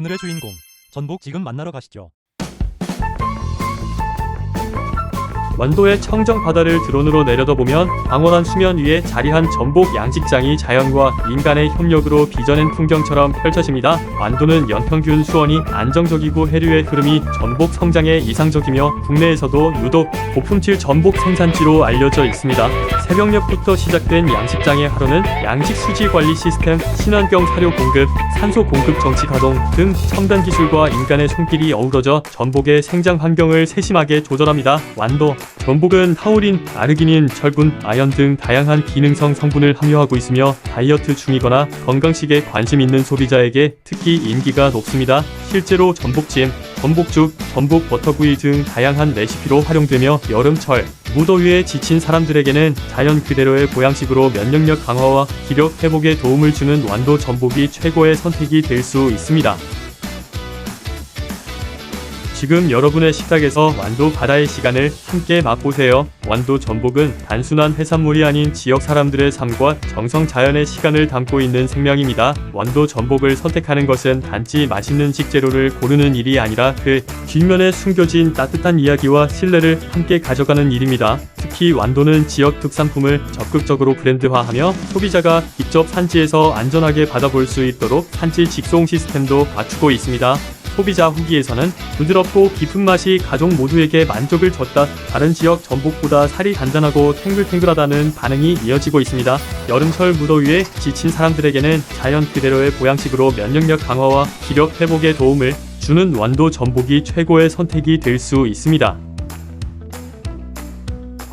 오늘의 주인공 전복 지금 만나러 가시죠. 완도의 청정 바다를 드론으로 내려다보면 광활한 수면 위에 자리한 전복 양식장이 자연과 인간의 협력으로 빚어낸 풍경처럼 펼쳐집니다. 완도는 연평균 수온이 안정적이고 해류의 흐름이 전복 성장에 이상적이며 국내에서도 유독 고품질 전복 생산지로 알려져 있습니다. 새벽녘부터 시작된 양식장의 하루는 양식 수지 관리 시스템, 친환경 사료 공급, 산소 공급 정치 가동 등 첨단 기술과 인간의 손길이 어우러져 전복의 생장 환경을 세심하게 조절합니다. 완도 전복은 타우린, 아르기닌, 철분, 아연 등 다양한 기능성 성분을 함유하고 있으며 다이어트 중이거나 건강식에 관심 있는 소비자에게 특히 인기가 높습니다. 실제로 전복찜, 전복죽, 전복 버터구이 등 다양한 레시피로 활용되며 여름철 무더위에 지친 사람들에게는 자연 그대로의 보양식으로 면역력 강화와 기력 회복에 도움을 주는 완도 전복이 최고의 선택이 될 수 있습니다. 지금 여러분의 식탁에서 완도 바다의 시간을 함께 맛보세요. 완도 전복은 단순한 해산물이 아닌 지역 사람들의 삶과 정성 자연의 시간을 담고 있는 생명입니다. 완도 전복을 선택하는 것은 단지 맛있는 식재료를 고르는 일이 아니라 그 뒷면에 숨겨진 따뜻한 이야기와 신뢰를 함께 가져가는 일입니다. 특히 완도는 지역 특산품을 적극적으로 브랜드화하며 소비자가 직접 산지에서 안전하게 받아볼 수 있도록 산지 직송 시스템도 갖추고 있습니다. 소비자 후기에서는 부드럽고 깊은 맛이 가족 모두에게 만족을 줬다. 다른 지역 전복보다 살이 단단하고 탱글탱글하다는 반응이 이어지고 있습니다. 여름철 무더위에 지친 사람들에게는 자연 그대로의 보양식으로 면역력 강화와 기력 회복에 도움을 주는 완도 전복이 최고의 선택이 될 수 있습니다.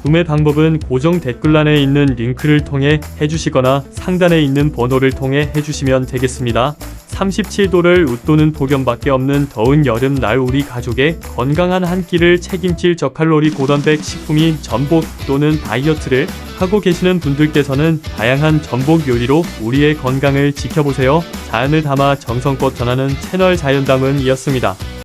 구매 방법은 고정 댓글란에 있는 링크를 통해 해주시거나 상단에 있는 번호를 통해 해주시면 되겠습니다. 37도를 웃도는 폭염밖에 없는 더운 여름날 우리 가족의 건강한 한 끼를 책임질 저칼로리 고단백 식품인 전복 또는 다이어트를 하고 계시는 분들께서는 다양한 전복 요리로 우리의 건강을 지켜보세요. 자연을 담아 정성껏 전하는 채널 자연담은이었습니다.